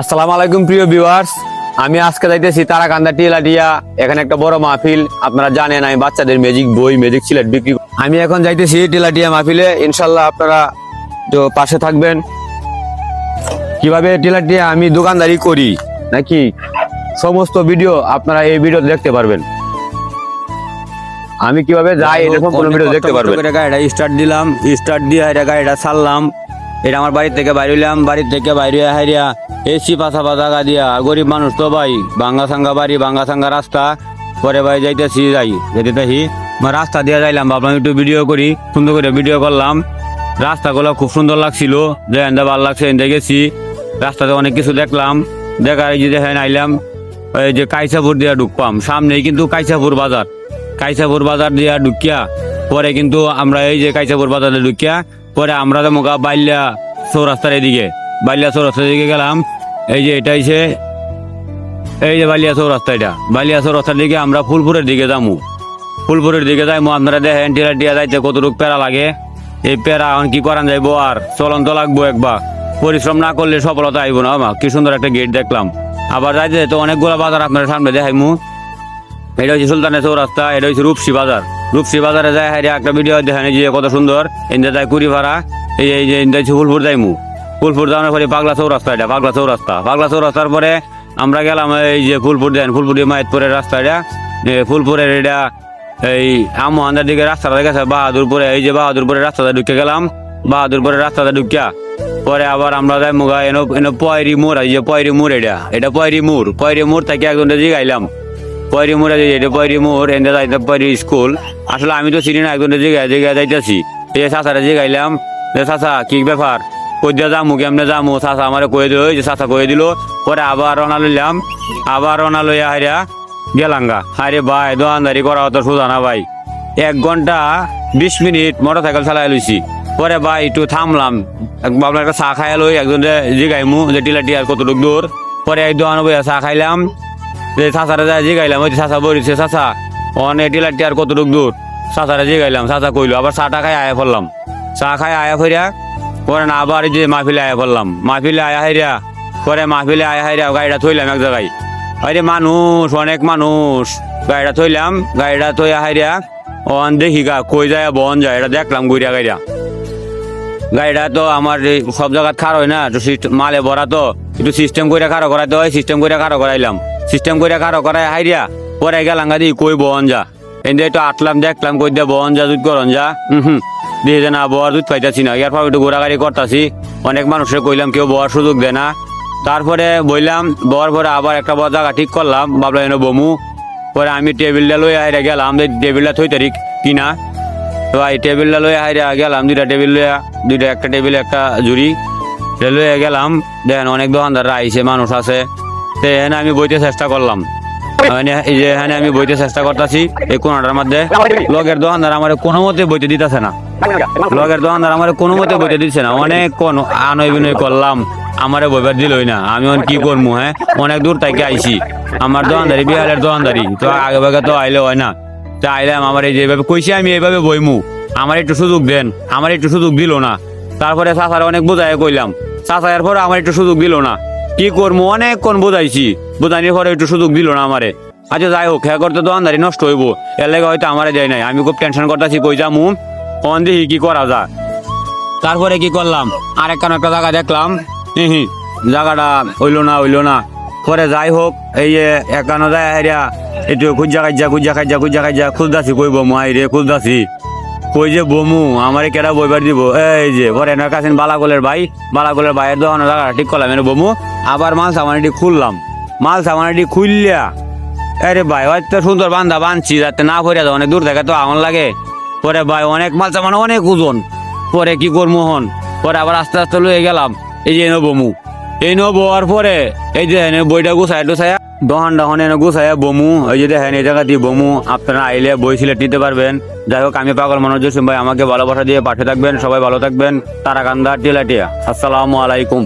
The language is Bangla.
আসসালামু আলাইকুম, প্রিয় ভিউয়ার্স আমি আজকে যাইতেছি তারাকান্দা টিলাটিয়া এখানে একটা বড় মাহফিল। আপনারা জানেন, আমি বাচ্চাদের ম্যাজিক বই ম্যাজিক সিলেট বিক্রি আমি এখন যাইতেছি টিলাটিয়া মাহফিলে। ইনশাল্লাহ আপনারা তো পাশে থাকবেন। কীভাবে টিলাটিয়া আমি দোকানদারি করি, নাকি সমস্ত ভিডিও আপনারা এই ভিডিও দেখতে পারবেন। আমি কীভাবে যাই এটা সম্পূর্ণ ভিডিও দেখতে পারবেন। গাড়িটা স্টার্ট দিলাম। স্টার্ট দিয়ে গাড়িটা ছাড়লাম। এটা আমার বাড়ি থেকে বাইরে হইলাম বাড়ি থেকে বাইরে হাইরিয়া এসি পাশা পাশা গা দিয়া। গরিব মানুষ তো ভাই, ভাঙ্গা সাঙ্গা বাড়ি, ভাঙ্গা সাঙ্গা রাস্তা। পরে ভাই যাইতেছি, যাই, যেতে দেখি। আমার রাস্তা দিয়ে যাইলাম, ভাবলাম একটু ভিডিও করি, সুন্দর করে ভিডিও করলাম। রাস্তাগুলো খুব সুন্দর লাগছিল যে এন্দা ভালো লাগছে এন্দা গেছি। রাস্তাতে অনেক কিছু দেখলাম, দেখার এই যে দেখেন আইলাম, এই যে কাইসাপুর দিয়া ঢুকপাম। সামনেই কিন্তু কাইসাপুর বাজার। কাইসাপুর বাজার দিয়া ঢুকিয়া, পরে কিন্তু আমরা এই যে কাইসাপুর বাজারে ঢুকিয়া পরে আমরা তো মোকা বাইল্যা চৌরাস্তার এদিকে, বাইল্যা চৌরাস্তার দিকে গেলাম। এই যে এটা হইছে, এই যে বালিয়া চৌরাস্তা এটা। বালিয়া চৌরাস্তার দিকে আমরা ফুলপুরের দিকে যামু। ফুলপুরের দিকে যাইমু, আপনারা দেখেন টিলা টিয়া যাইতে কতটুক প্যারা লাগে। এই প্যারা এখন কি করান যাইবো আর চলন তো লাগবো একবার। পরিশ্রম না করলে সফলতা আইব না আমা কি সুন্দর একটা গেট দেখলাম। আবার যাইতে তো অনেকগুলো বাজার আপনার সামনে দেখাইমু। এটা হচ্ছে সুলতানের চৌরাস্তা, এটা হচ্ছে রূপসী বাজার। রূপসী বাজারে যায় হারিয়া একটা ভিডিও দেখেন যে কত সুন্দর। ইন্দা যায় কুড়ি ভাড়া, এই এই যে, ইন্দা ফুলপুর যাইমু। ফুলপুর যাওয়ার পরে পাগলা চৌরাস্তা এটা, পাগলা চৌরাস্তা। পাগলা চৌরাস্তার পরে আমরা গেলাম এই যে ফুলপুর দেন, ফুলপুর মায়েতপুরের রাস্তা এটা। ফুলপুরের এটা, এই আমহান্দার দিকে রাস্তাটা গেছে বাহাদুরপুরে, এই যে বাহাদুরপুরের রাস্তাটা ঢুকে গেলাম। বাহাদুরপুরের রাস্তাটা ঢুকিয়া পরে আবার আমরা যাই মুগা এনো এনো পয়রি মোড়, এই যে পয়রি মোড় এটা এটা পয়রি মোড়। পয়রি মোড় থেকে একজন জিগাইলাম। পয়রি মোড়ে যে এটা পয়রি এনে যাইতে পয়রি স্কুল। আসলে আমি তো চিনি না একজন জিগায় জিগায় যাইতেছি। এই যে চাচারে জিগাইলাম যে চাচা, কি ব্যাপার? কই যামু, কেমনে যামু? চাচা আমারে কয়ে দিল যে চাচা কয়ে দিল। পরে আবার রওনা লইলাম। আবার রওনা লইয়া হারিয়া গেলাঙ্গা আরে ভাই, দোকানদারি করা অত সোজা না ভাই। এক ঘণ্টা বিশ মিনিট মোটর সাইকেল চালাই লইছি। পরে ভাই একটু থামলাম। ভাবলাম একটা চা খাই লই একজন জিগাইমু যে টিলা টিয়ার কতটুক দূর। পরে এক দোকানে চা খাইলাম। যে চাচারে যায় জিগাইলাম, ওই চাচা বলিছে চাচা অনেক টিলা টিয়ার কতটুক দূর? চাচারে জিগাইলাম চাচা কইলো, আবার চাটা খাই আয়া পড়লাম। চা খাই আয়া ফিরা পরে না আবার যে মাহফিলে আয়া পড়লাম। মাহফিলে আয়া হাইরা, পরে মাহফিলে আয়া হাইরা গাড়িটা থইলাম এক জায়গায়। আরে মানুষ, অনেক মানুষ। গাড়িটা থইলাম, গাড়িটা থই হাইরা, অন দেখি গা, কই যায়, বন যায়? এটা দেখলাম গুড়িয়া গাড়িয়া গাড়িটা তো আমার সব জায়গায় খার হয় না তো মালে ভরা তো, একটু সিস্টেম করে খারো করাইতে হয়, সিস্টেম করে খারো করাইলাম। সিস্টেম করে খারো করাই হাইরিয়া পরে গেলাম গা দি, কই বহন যা। এনে একটু আটলাম, দেখলাম কই দিয়া বন যা, দুধ করন যা। হুম হুম। দিয়ে যে না বর দুধ পাইতাছি না। এরপর একটু ঘোরাঘাড়ি করতাছি। অনেক মানুষের কইলাম, কেউ বর সুযোগ দেয় না। তারপরে বললাম বর পরে আবার একটা বড় জায়গা ঠিক করলাম। ভাবলাম, এনে বমু। পরে আমি টেবিলটা লই হাইরা গেলাম। টেবিলটা থই তারিখ কিনা তো এই টেবিলটা লইয়া হাইরা গেলাম, দুইটা টেবিল লইয়া, দুইটা একটা টেবিল একটা জুড়ি লইয়া গেলাম। দেখেন অনেক দোকানদাররা আইছে, মানুষ আছে। এখানে আমি বইতে চেষ্টা করলাম। মানে এখানে আমি বইতে চেষ্টা করতেছি, এই কোনাটার মধ্যে। লগের দোকানদার আমার কোনো মতে বইতে দিতেছে না। লগের দোকানদার আমার কোনো মতে বইতে দিচ্ছে না। অনেক কোন আনয় বিনয় করলাম, আমারে বইবার দিলই না। আমি কি করব হ্যাঁ? অনেক দূর থেকে আইছি। আমার দোকানদারি বিহারের দোকানদারি, তো আগে ভাগে তো আইলে হয় না। তো আইলাম আমার এই যেভাবে কইছি, আমি এইভাবে বইমু। আমার একটু সুযোগ দেন, আমার একটু সুযোগ দিল না। তারপরে চাচারে অনেক বোঝাই কইলাম। চাচা পর আমার একটু সুযোগ দিল না। কি করব অনেকক্ষণ বোঝাইছি। বোঝানির পরে একটু সুযোগ দিল না আমারে। আচ্ছা যাই হোক হ্যাঁ করতে দোকানদারি নষ্ট হইব। এর লেগে হয়তো আমারে দেয় নাই। আমি খুব টেনশন করতেছি, কই যামু? অন দেখি কি করা যা তারপরে কি করলাম? আর একটা একটা জায়গা দেখলাম। হি জায়গাটা হইল না হইল না। পরে যাই হোক, এই যে একানো যায় হেরিয়া একটু খুঁজা খাইজা খুঁজা খাইজা খুঁজা খাইজা খুঁজদাছি কই বমু আই রে খুঁজদাছি কই যে বমু আমারে কেডা বইবার দিব? এই যে পরে এনার কাছে বালাগোলের ভাই। বালাগোলের ভাইয়ের দোকানে জায়গাটা ঠিক করলাম। এনে বমু আবার মাল সামানিটি খুললাম। মাল সামানিটি খুললিয়া আরে ভাই হয়তো সুন্দর বান্ধা বানছি, যাতে না ভরে যায় অনেক দূর থেকে তো আমার লাগে। পরে ভাই, অনেক মাল সামান, অনেক ওজন। পরে কি করব হন পরে আবার আস্তে আস্তে লয়ে গেলাম। এই যে এনে বমু এই নো বোয়ার পরে, এই যে এনে বইটা গুছাই টুসাইয়া দহন দহন এনে গুছাইয়া বমু ওই যে দেখেন, এই জায়গা দিয়ে বমু, আপনারা আইলে বই সিলেট নিতে পারবেন। যাই হোক, আমি পাগল মনোজ জসিম ভাই, আমাকে ভালোবাসা দিয়ে পাঠিয়ে থাকবেন, সবাই ভালো থাকবেন। তারাকান্দা, টিলাটিয়া, আসসালামু আলাইকুম।